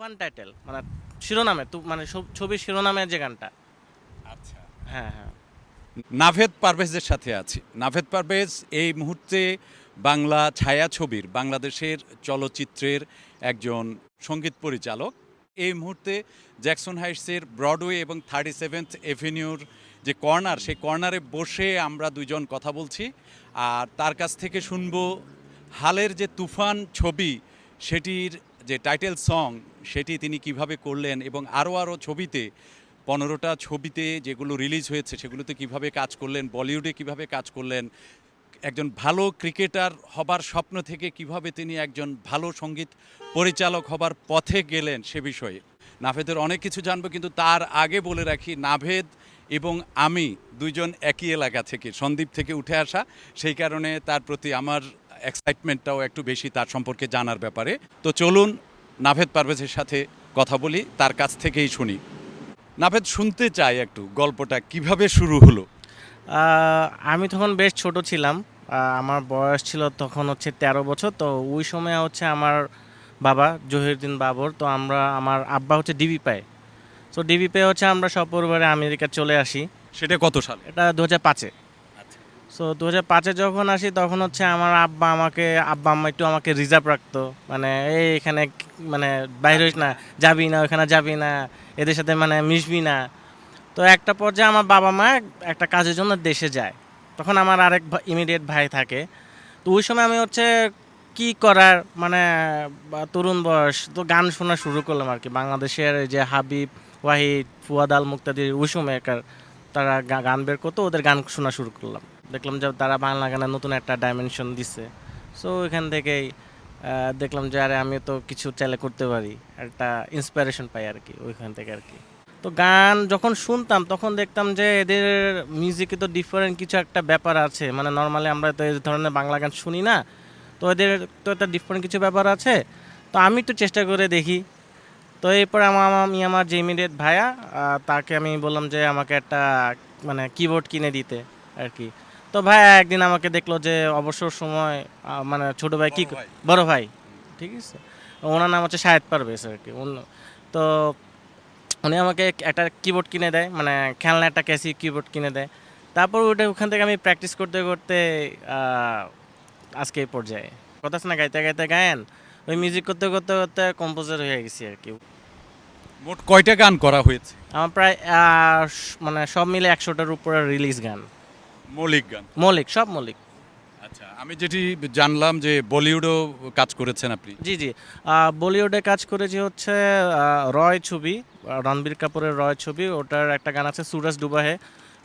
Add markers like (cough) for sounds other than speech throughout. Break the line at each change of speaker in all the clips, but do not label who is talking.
তুফান title মানে শিরোনামে তু মানে সব- ছবির শিরোনামের যে গানটা।
আচ্ছা।
হ্যাঁ হ্যাঁ।
নাভেদ পারভেজের সাথে আছি। নাভেদ পারভেজ এই মুহূর্তে বাংলা ছায়াছবির বাংলাদেশের চলচ্চিত্রের একজন সংগীত পরিচালক। এই মুহূর্তে জ্যাকসন হাইটসের ব্রডওয়ে এবং থার্টি সেভেন্থ এভিনিউর যে কর্নার সেই কর্নারে বসে আমরা দুজন কথা বলছি। আর তার কাছ থেকে শুনব হালের যে তুফান ছবি সেটির যে টাইটেল সং সেটি তিনি কীভাবে করলেন এবং আরও আরও ছবিতে, পনেরোটা ছবিতে যেগুলো রিলিজ হয়েছে সেগুলোতে কীভাবে কাজ করলেন, বলিউডে কীভাবে কাজ করলেন, একজন ভালো ক্রিকেটার হবার স্বপ্ন থেকে কীভাবে তিনি একজন ভালো সংগীত পরিচালক হবার পথে গেলেন সে বিষয়ে। নাভেদের অনেক কিছু জানব কিন্তু তার আগে বলে রাখি, নাভেদ এবং আমি দুইজন একই এলাকা থেকে সন্দ্বীপ থেকে উঠে আসা, সেই কারণে তার প্রতি আমার এক্সাইটমেন্টটাও একটু বেশি তার সম্পর্কে জানার ব্যাপারে। তো চলুন নাভেদ পারভেজের সাথে কথা বলি তার কাছ থেকেই শুনি। নাভেদ শুনতে চাই একটু গল্পটা কীভাবে শুরু হলো?
আমি তখন বেশ ছোট ছিলাম। আমার বয়স ছিল তখন হচ্ছে তেরো বছর। তো ওই সময় হচ্ছে আমার বাবা জহিরুদ্দিন বাবর তো আমরা আমার আব্বা হচ্ছে ডিবি পায়। তো ডিবি পেয়ে হচ্ছে আমরা সপরিবারে আমেরিকা চলে আসি।
সেটা কত সালে?
এটা দু হাজার পাঁচে। সো দু হাজার পাঁচে যখন আসি, তখন হচ্ছে আমার আব্বা আমাকে, আব্বা আম্মা একটু আমাকে রিজার্ভ রাখতো। মানে এই এখানে মানে বাইরে হইস না, যাবি না ওখানে যাবি না, এদের সাথে মানে মিশবি না। তো একটা পর্যায়ে আমার বাবা মা একটা কাজের জন্য দেশে যায়। তখন আমার আরেক ইমিডিয়েট ভাই থাকে। তো ওই সময় আমি হচ্ছে কি করার মানে তরুণ বয়স, তো গান শোনা শুরু করলাম আর কি বাংলাদেশের যে হাবিব, ওয়াহিদ, ফুয়াদ আল মুক্তাদির ওই সময়কার তারা গান বের করতো, ওদের গান শোনা শুরু করলাম। দেখলাম যে তারা বাংলা গানে নতুন একটা ডাইমেনশন দিচ্ছে সো ওইখান থেকেই দেখলাম যে আরে আমি তো কিছু চাইলে করতে পারি। একটা ইন্সপিরেশন পাই আর কি, ওইখান থেকে আর কি। তো গান যখন শুনতাম, তখন দেখতাম যে এদের মিউজিকে তো ডিফারেন্ট কিছু একটা ব্যাপার আছে। মানে নর্মালি আমরা তো এই ধরনের বাংলা গান শুনি না, তো এদের তো একটা ডিফারেন্ট কিছু ব্যাপার আছে। তো আমি একটু চেষ্টা করে দেখি। তো এরপর আমার আমি আমার যে ইমিডিয়েট ভাইয়া তাকে আমি বললাম যে আমাকে একটা মানে কিবোর্ড কিনে দিতে আর কি। তো ভাইয়া একদিন আমাকে দেখল যে অবসর সময় মানে ছোট ভাই কি
বড় ভাই।
ঠিক আছে? ওনার নাম হচ্ছে শাহেদ পারভেজ আর কি তো উনি আমাকে একটা কিবোর্ড কিনে দেয় মানে খেলনা একটা ক্যাসি কিবোর্ড কিনে দেয়। তারপর ওটা ওখান থেকে আমি প্র্যাকটিস করতে করতে আজকে এই পর্যায়ে। কথা আছে না গাইতে গাইতে গায়েন? ওই মিউজিক করতে করতে করতে কম্পোজার হয়ে গেছি আর কি।
মোট কয়টা গান করা হয়েছে?
আমার প্রায় মানে সব মিলে একশোটার উপরে রিলিজ গান।
মৌলিক গান?
মৌলিক সব মৌলিক।
আচ্ছা আমি যেটি জানলাম যে বলিউডও কাজ করেছেন আপনি।
জি জি। বলিউডে কাজ করেছি হচ্ছে রয় ছবি রণবীর কাপুরের রয় ছবি ওটার একটা গান আছে সুরজ ডুবাহে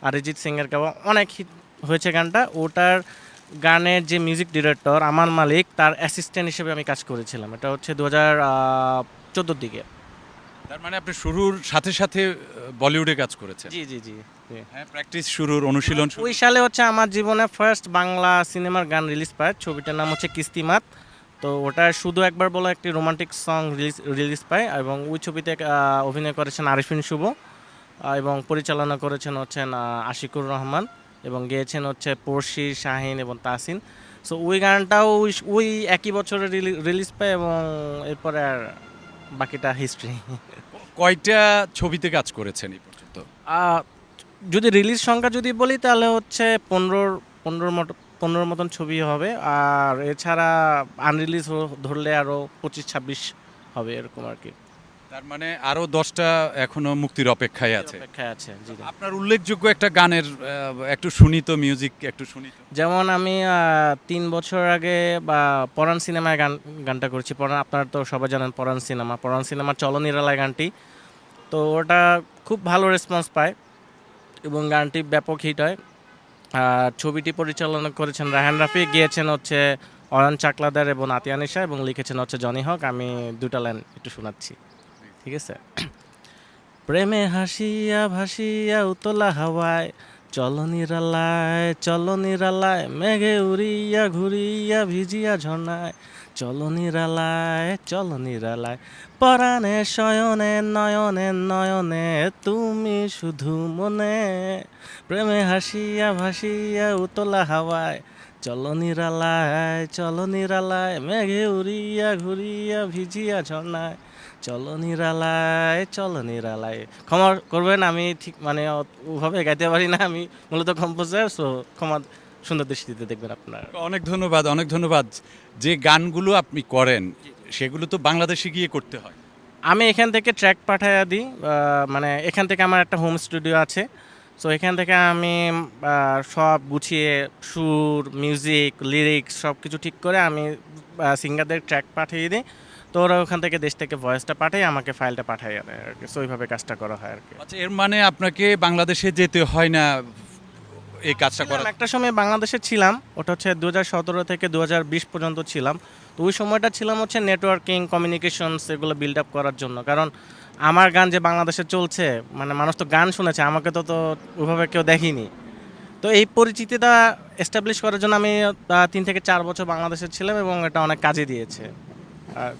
অরিজিৎ সিংয়ের গাওয়া অনেক হিট হয়েছে গানটা। ওটার গানের যে মিউজিক ডিরেক্টর আমার মালিক তার অ্যাসিস্ট্যান্ট হিসেবে আমি কাজ করেছিলাম। এটা হচ্ছে দু হাজার চোদ্দোর দিকে।
তার মানে আপনি শুরুর সাথে সাথে বলিউডে কাজ করেছেন।
জি জি জি।
হ্যাঁ প্র্যাকটিস শুরুর অনুশীলন
ওই সালে হচ্ছে আমার জীবনে ফার্স্ট বাংলা সিনেমার গান রিলিজ পায়। ছবিটার নাম হচ্ছে কিস্তিমাত তো ওটা শুধু একবার বলা একটি রোমান্টিক সং রিলিজ রিলিজ পায় এবং ওই ছবিতে অভিনয় করেছেন আরিফিন শুভ এবং পরিচালনা করেছেন হচ্ছেন আশিকুর রহমান এবং গেয়েছেন হচ্ছে পড়শি শাহিন এবং তাসিন সো ওই গানটাও ওই ওই একই বছরে রিলিজ পায় এবং এরপরে আর বাকিটা হিস্ট্রি
কয়টা ছবিতে কাজ করেছেন এই পর্যন্ত?
যদি রিলিজ সংখ্যা যদি বলি তাহলে হচ্ছে পনেরোর পনেরোর মতো পনেরোর মতন ছবি হবে। আর এছাড়া আনরিলিজ ধরলে আরও পঁচিশ ছাব্বিশ হবে এরকম আর কি।
তার মানে আরও দশটা এখনও মুক্তির অপেক্ষায় আছে।
অপেক্ষায় আছে জি জি।
আপনার উল্লেখযোগ্য একটা গানের একটু শুনিত মিউজিক একটু শুনিত।
যেমন আমি তিন বছর আগে বা পরাণ সিনেমায় গান গানটা করেছি। পরাণ আপনারা তো সবাই জানেন পরাণ সিনেমা। পরাণ সিনেমার চলনিরালায় গানটি। তো ওটা খুব ভালো রেসপন্স পায় এবং গানটি ব্যাপক হিট হয়। আর ছবিটি পরিচালনা করেছেন রাহান রাফি গিয়েছেন হচ্ছে অয়ন চাকলাদার এবং আতিয়ানিশা এবং লিখেছেন হচ্ছে জনি হক। আমি দুটা লাইন একটু শোনাচ্ছি। ঠিক আছে? প্রেমে হাসিয়া ভাসিয়া উতলা হাওয়ায় চল নিরালায় চল নিরালায় মেঘে উড়িয়া ঘুরিয়া ভিজিয়া ঝর্ণায় চল নিরালায় চল নিরালায় পরাণে শয়নে, নয়নে নয়নে, তুমি শুধু মনে। প্রেমে হাসিয়া ভাসিয়া উতলা হাওয়ায় চল নিরালায় চল নিরালায় মেঘে উড়িয়া ঘুরিয়া ভিজিয়া ঝর্ণায় চলো নিরালায় চলো নিরালায়। ক্ষমা করবেন আমি ঠিক মানে ওভাবে গাইতে পারি না আমি মূলত কম্পোজার সো ক্ষমা সুন্দর দৃষ্টিতে দেখবেন আপনার।
অনেক ধন্যবাদ অনেক ধন্যবাদ। যে গানগুলো আপনি করেন সেগুলো তো বাংলাদেশে গিয়ে করতে হয়।
আমি এখান থেকে ট্র্যাক পাঠাইয়া দিই মানে এখান থেকে আমার একটা হোম স্টুডিও আছে। সো এখান থেকে আমি সব গুছিয়ে সুর মিউজিক লিরিক্স সব কিছু ঠিক করে আমি সিঙ্গারদের ট্র্যাক পাঠিয়ে দিই। তো ওরা ওখান থেকে দেশ থেকে ভয়েসটা পাঠাই আমাকে ফাইলটা পাঠাই আর কি। সো ওইভাবে কাজটা করা হয় আর কি।
আচ্ছা এর মানে আপনাকে বাংলাদেশে যেতে হয় না এই কাজটা করার?
একটা সময় বাংলাদেশে ছিলাম ওটা হচ্ছে দু হাজার সতেরো থেকে দু হাজার বিশ পর্যন্ত ছিলাম। তো ওই সময়টা ছিলাম হচ্ছে নেটওয়ার্কিং কমিউনিকেশনস এগুলো বিল্ড আপ করার জন্য। কারণ আমার গান যে বাংলাদেশে চলছে মানে মানুষ তো গান শুনেছে আমাকে তো তো ওইভাবে কেউ দেখেনি। তো এই পরিচিতিটা এস্টাবলিশ করার জন্য আমি তিন থেকে চার বছর বাংলাদেশে ছিলাম এবং এটা অনেক কাজে দিয়েছে।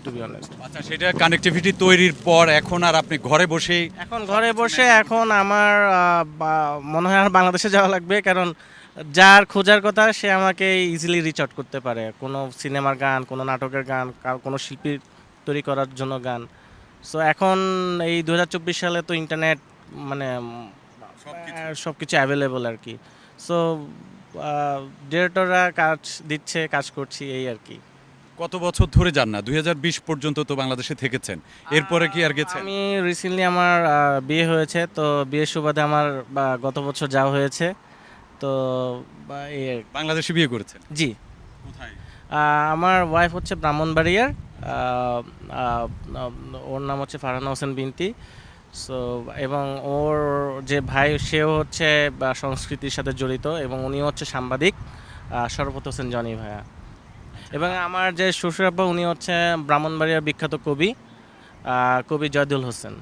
টু বি অনেস্ট
আচ্ছা সেটা কানেক্টিভিটি তৈরির পর এখন আর আপনি ঘরে বসেই
এখন ঘরে বসে এখন আমার বা- মনে হয় আর বাংলাদেশে যাওয়া লাগবে কারণ যার খোঁজার কথা সে আমাকে ইজিলি রিচ আউট করতে পারে। কোনো সিনেমার গান কোনো নাটকের গান কার- কোনো শিল্পী তৈরি করার জন্য গান। সো এখন এই দু হাজার চব্বিশ সালে তো ইন্টারনেট মানে সব কিছু অ্যাভেলেবল আর কি। সো ডিরেক্টররা কাজ দিচ্ছে কাজ করছি এই আর কি।
কত বছর ধরে যান না? দু হাজার বিশ পর্যন্ত তো বাংলাদেশে থেকেছেন। এরপরে কি আর গেছেন?
আমি রিসেন্টলি আমার বিয়ে হয়েছে। তো বিয়ের সুবাদে আমার বা, গত বছর যাওয়া হয়েছে তো।
বাংলাদেশে বিয়ে করেছেন?
জি।
কোথায়?
আমার ওয়াইফ হচ্ছে ব্রাহ্মণবাড়িয়ার। ওর নাম হচ্ছে ফারহানা হোসেন বিনতি। সো এবং ওর যে ভাই সেও হচ্ছে সংস্কৃতির সাথে জড়িত এবং উনি হচ্ছে সাংবাদিক। আহ, শরফত হোসেন জনি ভাইয়া। এবং আমার যে শ্বশুরাব্বা উনি হচ্ছে ব্রাহ্মণবাড়িয়ার বিখ্যাত কবি কবি জয়দুল হোসেন।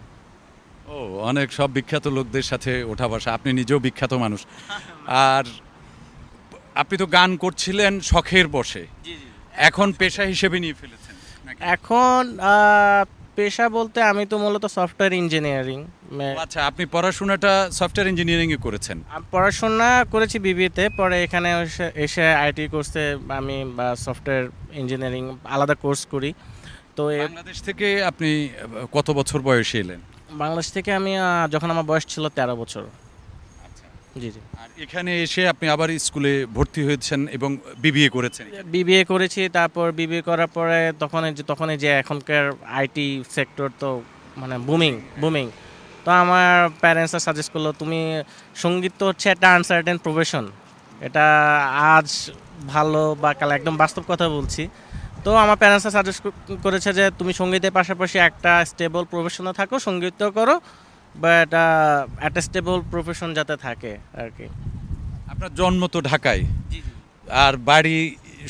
ও অনেক সব বিখ্যাত লোকদের সাথে ওঠা বসা। আপনি নিজেও বিখ্যাত মানুষ। আর আপনি তো গান করছিলেন শখের বসে। এখন পেশা হিসেবে নিয়ে ফেলেছেন।
এখন পেশা বলতে আমি তো মূলত সফটওয়্যার ইঞ্জিনিয়ারিং
আচ্ছা আপনি পড়াশোনাটা সফটওয়্যার ইঞ্জিনিয়ারিং এ করেছেন?
পড়াশোনা করেছি বিবিএতে পরে এখানে এসে- আইটি কোর্সে আমি বা সফটওয়্যার ইঞ্জিনিয়ারিং আলাদা কোর্স করি। তো
বাংলাদেশ থেকে আপনি কত বছর বয়সে এলেন?
বাংলাদেশ থেকে আমি যখন আমার বয়স ছিল তেরো বছর। জি জি।
আর এখানে এসে আপনি আবার স্কুলে ভর্তি হয়েছেন এবং বিবিএ করেছেন।
বিবিএ করেছি তারপর বিবিএ করার পরে তখন যে তখন যে এখনকার আইটি সেক্টর তো মানে বুমিং বুমিং তো আমার প্যারেন্টসরা সাজেস্ট করল তুমি সংগীত তো হচ্ছে একটা আনসার্টেন প্রফেশন এটা আজ ভালো বা কাল একদম বাস্তব কথা বলছি। তো আমার প্যারেন্টসরা সাজেস্ট করেছে যে তুমি সঙ্গীতের পাশাপাশি একটা স্টেবল প্রফেশনে থাকো সঙ্গীতও করো বা এটা একটা স্টেবল প্রফেশন যাতে থাকে আর কি
আপনার জন্ম তো ঢাকায়। আর বাড়ি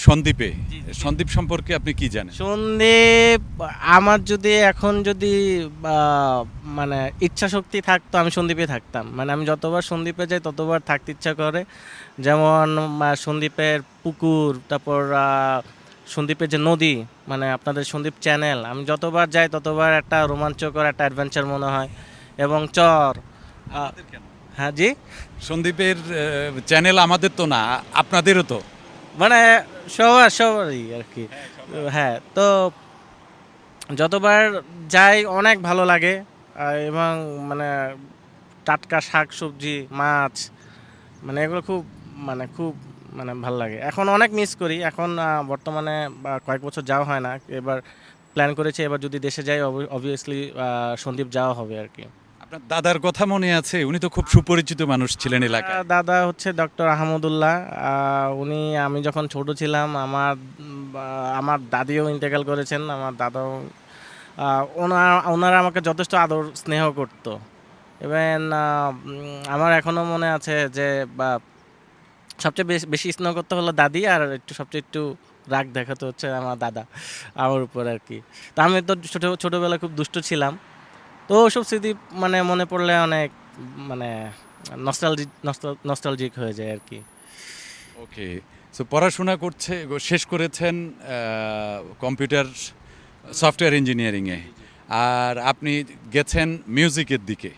সন্দ্বীপে। সন্দ্বীপ সম্পর্কে আপনি কি জানেন?
সন্দীপ আমার যদি এখন যদি মানে ইচ্ছা শক্তি থাকতো আমি সন্দীপে থাকতাম। মানে আমি যতবার সন্দীপে যাই ততবার থাকতে ইচ্ছা করে। যেমন সন্দীপের পুকুর তারপর সন্দীপের যে নদী মানে আপনাদের সন্দীপ চ্যানেল আমি যতবার যাই ততবার একটা রোমাঞ্চকর একটা অ্যাডভেঞ্চার মনে হয়। এবং চর। হ্যাঁ জি?
সন্দীপের চ্যানেল আমাদের তো না আপনাদেরও তো।
মানে সবার সবারই আর কি। হ্যাঁ তো যতবার যাই অনেক ভালো লাগে। এবং মানে টাটকা শাক সবজি মাছ মানে এগুলো খুব মানে খুব মানে ভালো লাগে। এখন অনেক মিস করি। এখন বর্তমানে কয়েক বছর যাওয়া হয় না। এবার প্ল্যান করেছি এবার যদি দেশে যাই অবভিয়াসলি সন্দীপ যাওয়া হবে আর কি।
আপনার দাদার কথা মনে আছে? উনি তো খুব সুপরিচিত মানুষ ছিলেন এলাকায়।
দাদা হচ্ছে ডক্টর আহমদুল্লাহ। উনি আমি যখন ছোট ছিলাম আমার আমার দাদিও ইন্তেকাল করেছেন। আমার দাদাও ওনার ওনারা আমাকে যথেষ্ট আদর স্নেহ করতো। এবং আমার এখনও মনে আছে যে বা সবচেয়ে বেশি বেশি স্নেহ করতে হলো দাদি আর একটু সবচেয়ে একটু রাগ দেখাতে হচ্ছে আমার দাদা আমার উপর আর কি। তা আমি তো ছোটো ছোটোবেলায় খুব দুষ্ট ছিলাম। তো ওসব স্মৃতি মানে মনে পড়লে অনেক মানে নস্টালজিক নস্টালজিক হয়ে যায় আর কি।
ওকে সো পড়াশোনা করছে শেষ করেছেন কম্পিউটার সফটওয়্যার ইঞ্জিনিয়ারিংয়ে আর আপনি গেছেন মিউজিকের দিকে।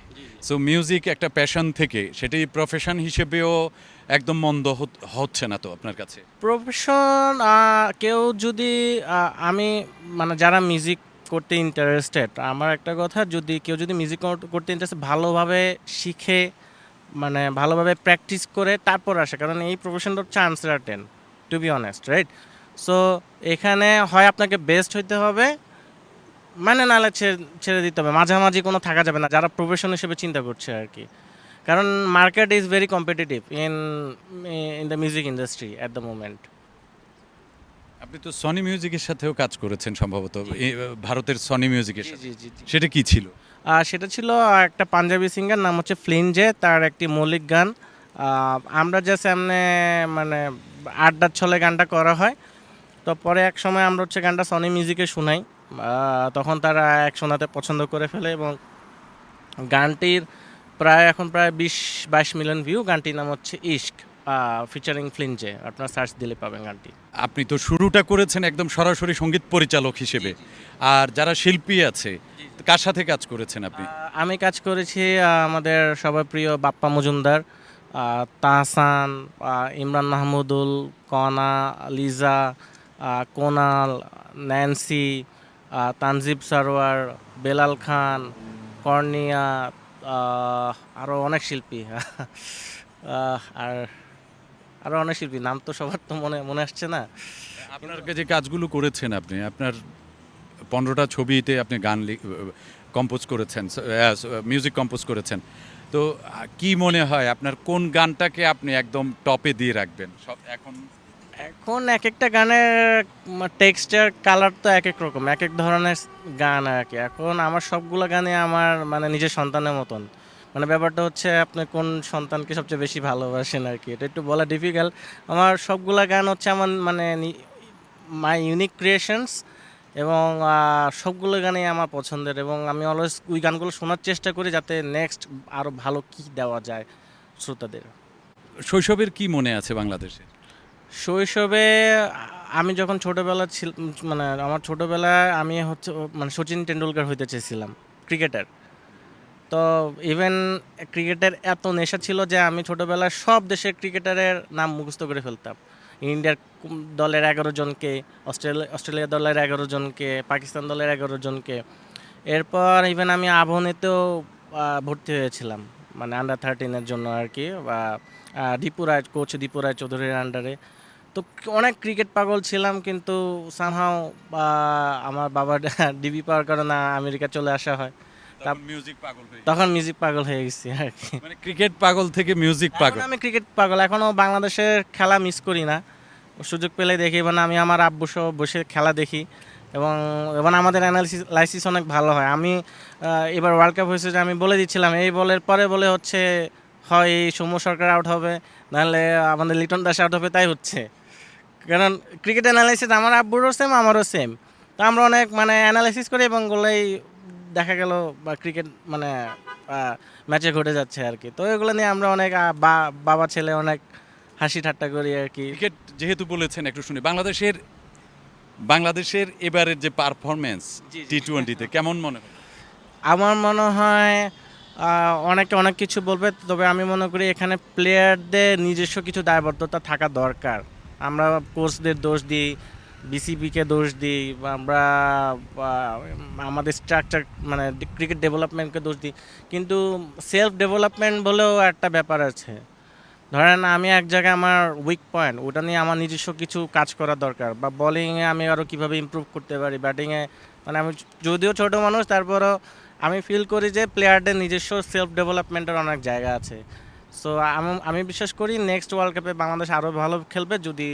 সো মিউজিক একটা প্যাশন থেকে সেটি প্রফেশন হিসেবেও একদম মন্দ হচ্ছে না তো আপনার কাছে?
প্রফেশন কেউ যদি আমি মানে যারা মিউজিক করতে ইন্টারেস্টেড আমার একটা কথা, যদি কেউ যদি মিউজিক করতে ইন্টারেস্ট ভালোভাবে শিখে মানে ভালোভাবে প্র্যাকটিস করে তারপর আসে, কারণ এই প্রফেশনটা হচ্ছে uncertain to be honest right so এখানে হয় আপনাকে বেস্ট হইতে হবে মানে নাহলে ছেড়ে দিতে হবে। মাঝামাঝি কোনো থাকা যাবে না, যারা প্রফেশন হিসেবে চিন্তা করছে আর কি। কারণ market is very competitive in in the music industry at the moment
আপনি তো সনি মিউজিকের সাথেও কাজ করেছেন সম্ভবত। ভারতের সনি মিউজিকের সাথে। সেটা কি ছিল?
আর সেটা ছিল একটা পাঞ্জাবি সিঙ্গার নাম হচ্ছে ফ্লিনজে তার একটি মৌলিক গান। আমরা যে সামনে মানে আড্ডার ছলে গানটা করা হয়। তো পরে এক সময় আমরা হচ্ছে গানটা সনি মিউজিকে শোনাই। তখন তারা এক শোনাতে পছন্দ করে ফেলে এবং গানটির প্রায় এখন প্রায় বিশ বাইশ মিলিয়ন ভিউ গানটির নাম হচ্ছে ইস্ক ফিচারিং ফ্লিনজে আপনার সার্চ দিলে পাবেন গানটি।
আপনি তো শুরুটা করেছেন একদম সরাসরি সংগীত পরিচালক হিসেবে। আর যারা শিল্পী আছে কার সাথে কাজ করেছেন আপনি?
আমি কাজ করেছি আমাদের সবার প্রিয় বাপ্পা মজুমদার তাহসান ইমরান মাহমুদুল কনা লিজা কোনাল ন্যান্সি তানজিব সারোয়ার বেলাল খান কর্নিয়া আরও অনেক শিল্পী। (laughs) আর আরও অনেক শিল্পী নাম তো সবার তো মনে মনে আসছে না।
আপনার যে কাজগুলো করেছেন আপনি আপনার পনেরোটা ছবিতে আপনি গান কম্পোজ করেছেন মিউজিক কম্পোজ করেছেন। তো কি মনে হয় আপনার কোন গানটাকে আপনি একদম টপে দিয়ে রাখবেন? সব এখন
এখন এক একটা গানের টেক্সচার কালার তো এক এক রকম এক এক ধরনের গান আর কি। এখন আমার সবগুলো গানে আমার মানে নিজের সন্তানের মতন। মানে ব্যাপারটা হচ্ছে আপনি কোন সন্তানকে সবচেয়ে বেশি ভালোবাসেন আর কি? এটা একটু বলা ডিফিকাল্ট আমার সবগুলা গান হচ্ছে আমার মানে মাই ইউনিক ক্রিয়েশনস এবং সবগুলো গানই আমার পছন্দের এবং আমি অলওয়েজ ওই গানগুলো শোনার চেষ্টা করি যাতে নেক্সট আরও ভালো কী দেওয়া যায় শ্রোতাদের।
শৈশবের কি মনে আছে বাংলাদেশে?
শৈশবে আমি যখন ছোটোবেলা ছিল মানে আমার ছোটোবেলায় আমি হচ্ছে মানে সচিন টেন্ডুলকার হইতে চেয়েছিলাম ক্রিকেটার তো ইভেন ক্রিকেটের এত নেশা ছিল যে আমি ছোটোবেলায় সব দেশের ক্রিকেটারের নাম মুখস্থ করে ফেলতাম। ইন্ডিয়ার দলের এগারো জনকে অস্ট্রেলিয়া অস্ট্রেলিয়া দলের এগারো জনকে, পাকিস্তান দলের এগারো জনকে। এরপর ইভেন আমি আবহনীতেও ভর্তি হয়েছিলাম। মানে আন্ডার থার্টিনের জন্য আর কি বা দীপু রায় কোচ দীপু রায় চৌধুরীর আন্ডারে তো অনেক ক্রিকেট পাগল ছিলাম কিন্তু সামহাও আমার বাবা ডিবি (laughs) পাওয়ার কারণে আমেরিকা চলে আসা হয়।
মিউজিক পাগল
তখন মিউজিক পাগল হয়ে গেছি আর কি।
মানে ক্রিকেট পাগল থেকে মিউজিক পাগল।
আমি ক্রিকেট পাগল এখনও বাংলাদেশের খেলা মিস করি না। সুযোগ পেলে দেখি এবং আমি আমার আব্বু সহ বসে খেলা দেখি। এবং এবং আমাদের অ্যানালিসিস লাইসিস অনেক ভালো হয়। আমি এবার ওয়ার্ল্ড কাপ হয়েছে যে আমি বলে দিচ্ছিলাম এই বলের পরে বলে হচ্ছে হয় এই সৌম্য সরকার আউট হবে নাহলে আমাদের লিটন দাস আউট হবে তাই হচ্ছে। কারণ ক্রিকেট অ্যানালাইসিস আমার আব্বুরও সেম আমারও সেম তো আমরা অনেক মানে অ্যানালাইসিস করি এবং গোলেই দেখা গেল বা ক্রিকেট মানে ম্যাচে ঘটে যাচ্ছে আর কি তো এগুলো নিয়ে আমরা অনেক বাবা ছেলে অনেক হাসি ঠাট্টা করি আর কি
ক্রিকেট যেহেতু বলেছেন একটু শুনি। বাংলাদেশের বাংলাদেশের এবারের যে পারফরমেন্স। টি টোয়েন্টিতে কেমন মনে হয়?
আমার মনে হয় অনেকে অনেক কিছু বলবে তবে আমি মনে করি এখানে প্লেয়ারদের নিজস্ব কিছু দায়বদ্ধতা থাকা দরকার। আমরা কোচদের দোষ দিই বিসিবিকে দোষ দিই বা আমরা আমাদের স্ট্রাকচার মানে ক্রিকেট ডেভেলপমেন্টকে দোষ দিই। কিন্তু সেলফ ডেভেলপমেন্ট বলেও একটা ব্যাপার আছে। ধরেন আমি এক জায়গায় আমার উইক পয়েন্ট ওটা নিয়ে আমার নিজস্ব কিছু কাজ করা দরকার বা বোলিংয়ে আমি আরও কীভাবে ইমপ্রুভ করতে পারি ব্যাটিংয়ে মানে আমি যদিও ছোট মানুষ, তারপরও আমি ফিল করি যে প্লেয়ারদের নিজস্ব সেলফ ডেভেলপমেন্টের অনেক জায়গা আছে। সো আমি আমি বিশ্বাস করি নেক্সট ওয়ার্ল্ড কাপে বাংলাদেশ আরও ভালো খেলবে যদি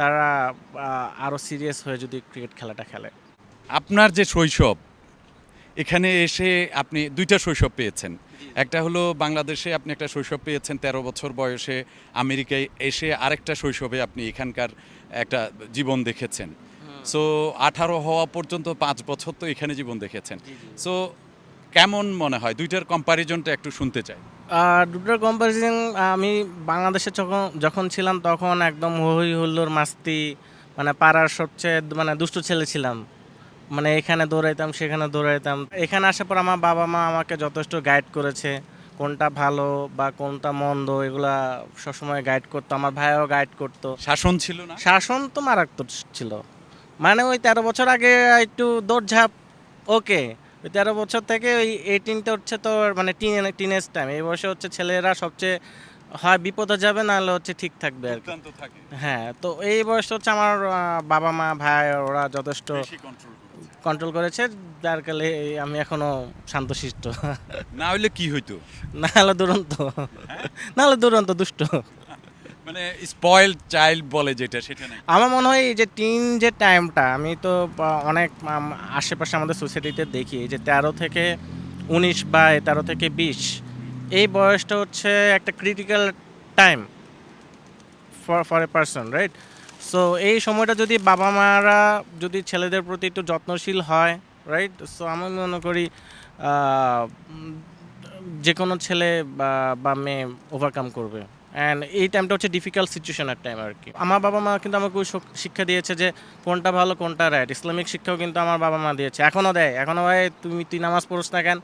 তারা আরও সিরিয়াস হয়ে যদি ক্রিকেট খেলাটা খেলে।
আপনার যে শৈশব এখানে এসে আপনি দুইটা শৈশব পেয়েছেন। একটা হলো বাংলাদেশে আপনি একটা শৈশব পেয়েছেন তেরো বছর বয়সে আমেরিকায় এসে আরেকটা শৈশবে আপনি এখানকার একটা জীবন দেখেছেন। সো আঠারো হওয়া পর্যন্ত পাঁচ বছর তো এখানে জীবন দেখেছেন। সো কেমন মনে হয়? দুইটার কম্পারিজনটা একটু শুনতে চাই।
দুটোর কম্পারিজন আমি বাংলাদেশে যখন যখন ছিলাম তখন একদম হই হুল্লোর মাস্তি মানে পাড়ার সবচেয়ে মানে দুষ্টু ছেলে ছিলাম। মানে এখানে দৌড়াইতাম সেখানে দৌড়াইতাম। এখানে আসার পর আমার বাবা মা আমাকে যথেষ্ট গাইড করেছে কোনটা ভালো বা কোনটা মন্দ এগুলা সবসময় গাইড করতো আমার ভাইও গাইড করতো।
শাসন ছিল না?
শাসন তো মারাত্মক ছিল। মানে ওই তেরো বছর আগে একটু দৌড়ঝাঁপ ওকে তেরো বছর থেকে ওই এইটিনটা হচ্ছে তো মানে টিন টিনেজ টাইম এই বয়সে হচ্ছে ছেলেরা সবচেয়ে হয় বিপদে যাবে নাহলে হচ্ছে ঠিক থাকবে আর কি। হ্যাঁ তো এই বয়সটা হচ্ছে আমার বাবা মা ভাই ওরা যথেষ্ট
কন্ট্রোল
করেছে। যার কালে আমি এখনও শান্তশিষ্ট।
না হলে কি হইতো?
না হলে দুরন্ত। না হলে দুরন্ত দুষ্ট।
মানে স্পয়েল চাইল্ড বলে যেটা, সেটা না
আমার মনে হয় এই যে টিন যে টাইমটা আমি তো অনেক আশেপাশে আমাদের সোসাইটিতে দেখি যে তেরো থেকে উনিশ বা তেরো থেকে বিশ, এই বয়সটা হচ্ছে একটা critical time for for a person right so এই সময়টা যদি বাবা মারা যদি ছেলেদের প্রতি একটু যত্নশীল হয় রাইট সো আমি মনে করি যে কোনো ছেলে বা মেয়ে ওভারকাম করবে। অ্যান্ড এই টাইমটা হচ্ছে ডিফিকাল্ট সিচুয়েশনের টাইম আর কি। আমার বাবা মা কিন্তু আমাকে ওই শিক্ষা দিয়েছে যে, কোনটা ভালো, কোনটা রাইট ইসলামিক শিক্ষাও কিন্তু আমার বাবা মা দিয়েছে। এখনও দেয়। এখনও ভাই, তুমি তুই নামাজ পড়স না কেন?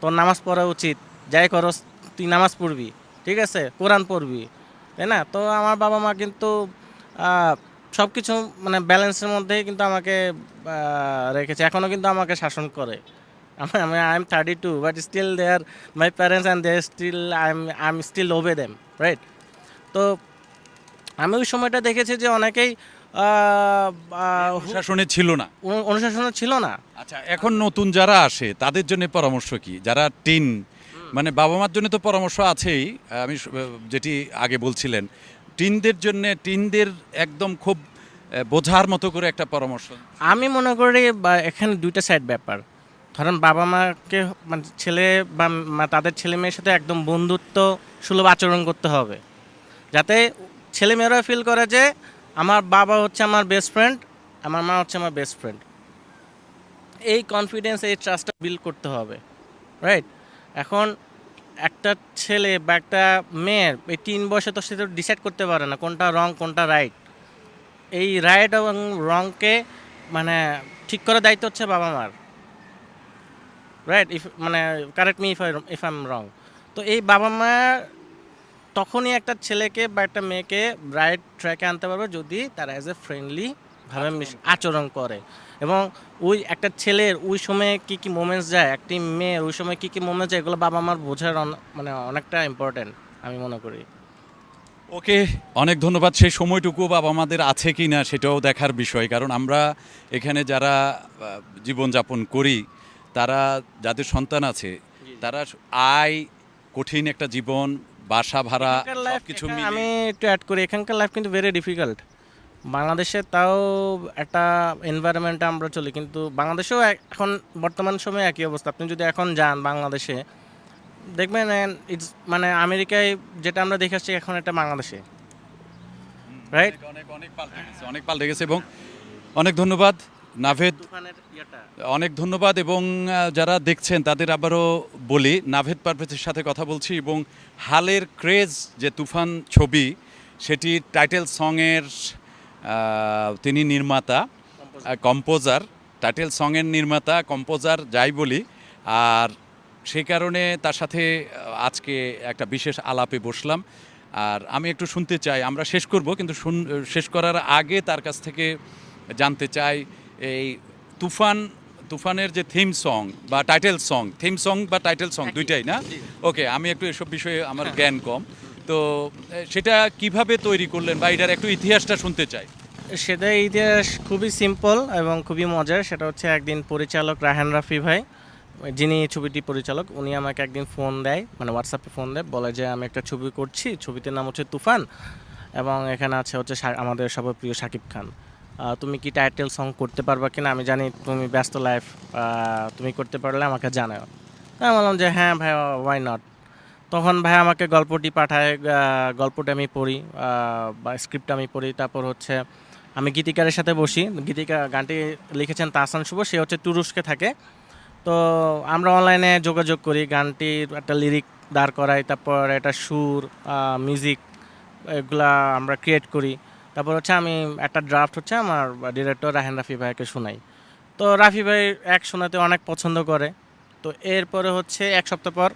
তোর নামাজ পড়া উচিত। যাই করস, তুই নামাজ পড়বি। ঠিক আছে? কোরআন পড়বি। তাই না? তো আমার বাবা মা কিন্তু সব কিছু মানে ব্যালেন্সের মধ্যেই কিন্তু আমাকে রেখেছে। এখনও কিন্তু আমাকে শাসন করে। But still they are my parents and they still I am I am still obey them right তো আমি ওই সময়টা দেখেছি যে অনেকেই আহ, আহ,
শাসনে ছিল না।
অনু- অনুশাসনে ছিল না।
আচ্ছা এখন নতুন যারা আসে তাদের জন্য পরামর্শ কি? যারা টিন মানে বাবা মার জন্য তো পরামর্শ আছেই আমি যেটি আগে বলছিলেন টিনদের জন্য টিনদের একদম খুব বোঝার মতো করে একটা পরামর্শ।
আমি মনে করি এখানে দুইটা সাইড ব্যাপার। ধরেন বাবা মাকে মানে ছেলে বা তাদের ছেলে মেয়ের সাথে একদম বন্ধুত্ব সুলভ আচরণ করতে হবে। যাতে ছেলেমেয়েরা ফিল করে যে আমার বাবা হচ্ছে আমার বেস্ট ফ্রেন্ড আমার মা হচ্ছে আমার বেস্ট ফ্রেন্ড এই কনফিডেন্স এই ট্রাস্টটা বিল্ড করতে হবে রাইট এখন একটা ছেলে বা একটা মেয়ের এই তিন বয়সে তো সে তো ডিসাইড করতে পারে না কোনটা রং কোনটা রাইট এই রাইট এবং রংকে মানে ঠিক করার দায়িত্ব হচ্ছে বাবা মার। রাইট ইফ মানে correct me if I if I am wrong তো এই বাবা মা তখনই একটা ছেলেকে বা একটা মেয়েকে রাইট ট্র্যাকে আনতে পারবে যদি তারা অ্যাজ এ ফ্রেন্ডলি ভাবে মিশ- আচরণ করে। এবং ওই একটা ছেলের ওই সময়ে কি কি মোমেন্টস যায় একটি মেয়ের ওই সময় কি কি মোমেন্টস যায় এগুলো বাবা মার বোঝার মানে অনেকটা ইম্পর্টেন্ট আমি মনে করি।
ওকে অনেক ধন্যবাদ। সেই সময়টুকু বাবা মাদের আছে কি না সেটাও দেখার বিষয়। কারণ আমরা এখানে যারা জীবনযাপন করি তারা যাদের সন্তান আছে তারা আয় কঠিন একটা জীবন বাসা ভাড়া কিছু
আমি একটু অ্যাড করি এখানকার লাইফ কিন্তু ভেরি ডিফিকাল্ট বাংলাদেশে তাও একটা এনভায়রনমেন্টে আমরা চলি কিন্তু বাংলাদেশেও এখন বর্তমান সময়ে একই অবস্থা। আপনি যদি এখন যান বাংলাদেশে দেখবেন ইটস মানে আমেরিকায় যেটা আমরা দেখে আসছি এখন এটা বাংলাদেশে। রাইট
অনেক অনেক পাল্টে গেছে অনেক পাল্টে গেছে এবং অনেক ধন্যবাদ নাভেদ। অনেক ধন্যবাদ এবং যারা দেখছেন তাদের আবারও বলি নাভেদ পারভেজের সাথে কথা বলছি এবং হালের ক্রেজ যে তুফান ছবি সেটি টাইটেল সংয়ের তিনি নির্মাতা কম্পোজার টাইটেল সংয়ের নির্মাতা কম্পোজার যাই বলি। আর সেই কারণে তার সাথে আজকে একটা বিশেষ আলাপে বসলাম। আর আমি একটু শুনতে চাই আমরা শেষ করব কিন্তু শেষ করার আগে তার কাছ থেকে জানতে চাই এই তুফান তুফানের যে থিম সং বা টাইটেল সং থিম সং বা টাইটেল সং দুইটাই না? ওকে আমি একটু এসব বিষয়ে আমার জ্ঞান কম। তো সেটা কীভাবে তৈরি করলেন বা এটার একটু ইতিহাসটা শুনতে চাই।
সেটা ইতিহাস খুবই সিম্পল এবং খুবই মজার। সেটা হচ্ছে একদিন পরিচালক রাহান রাফি ভাই যিনি ছবিটি পরিচালক উনি আমাকে একদিন ফোন দেয় মানে হোয়াটসঅ্যাপে ফোন দেয় বলে যে আমি একটা ছবি করছি ছবিটির নাম হচ্ছে তুফান এবং এখানে আছে হচ্ছে আমাদের সবার প্রিয় শাকিব খান। তুমি কি টাইটেল সং করতে পারবা কিনা আমি জানি তুমি ব্যস্ত লাইফ তুমি করতে পারলে আমাকে জানাও। আমি বললাম যে হ্যাঁ ভাই ওয়াই নট তখন ভাই আমাকে গল্পটি পাঠায় গল্পটা আমি পড়ি বা স্ক্রিপ্ট আমি পড়ি। তারপর হচ্ছে আমি গীতিকারের সাথে বসি। গীতিকা, গানটি লিখেছেন তাহসান শুভ, সে হচ্ছে তুরস্কে থাকে। তো আমরা অনলাইনে যোগাযোগ করি, গানটির একটা লিরিক দাঁড় করাই, তারপর একটা সুর মিউজিক এগুলা আমরা ক্রিয়েট করি। তারপর হচ্ছে আমি একটা ড্রাফট হচ্ছে আমার ডিরেক্টর রাহেন রাফি ভাইকে শোনাই। তো রাফি ভাই এক শোনাতে অনেক পছন্দ করে। তো এরপরে হচ্ছে এক সপ্তাহ পর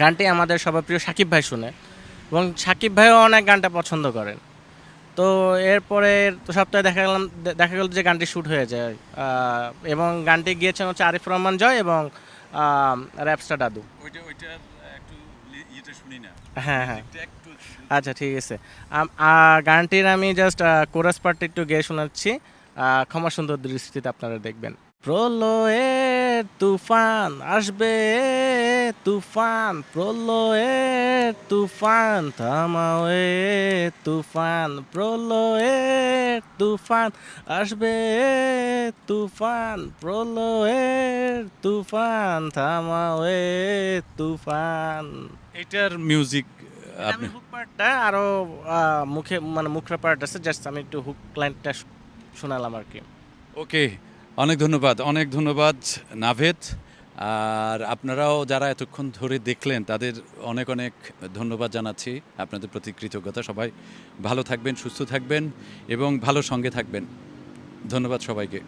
গানটি আমাদের সবার প্রিয় সাকিব ভাই শুনে এবং সাকিব ভাইও অনেক গানটা পছন্দ করেন। তো এরপরে তো সপ্তাহে দেখা গেলাম দেখা গেল যে গানটি শ্যুট হয়ে যায়। এবং গানটি গিয়েছেন হচ্ছে আরিফ রহমান জয় এবং র্যাপস্টার দাদু।
ওইটা ওইটা একটু ইয়েটা শুনি না।
হ্যাঁ হ্যাঁ। আচ্ছা ঠিক আছে। গানটির আমি জাস্ট কোরাস পার্টটা একটু গেয়ে শোনাচ্ছি। ক্ষমা সুন্দর দৃষ্টিতে আপনারা দেখবেন। প্রলয়ের তুফান আসবে, তুফান প্রলয়ের তুফান, থামাও তুফান প্রলয়ের তুফান আসবে, তুফান প্রলয়ের তুফান, থামাও তুফান।
এটার মিউজিক আপনি
হুক পার্টটা আরও মুখে মানে মুখরা পার্ট আছে জাস্ট আমি একটু হুক লাইনটা শোনালাম আর কি
ওকে অনেক ধন্যবাদ অনেক ধন্যবাদ নাভেদ। আর আপনারাও যারা এতক্ষণ ধরে দেখলেন তাদের অনেক অনেক ধন্যবাদ জানাচ্ছি। আপনাদের প্রতি কৃতজ্ঞতা সবাই ভালো থাকবেন সুস্থ থাকবেন এবং ভালো সঙ্গে থাকবেন। ধন্যবাদ সবাইকে।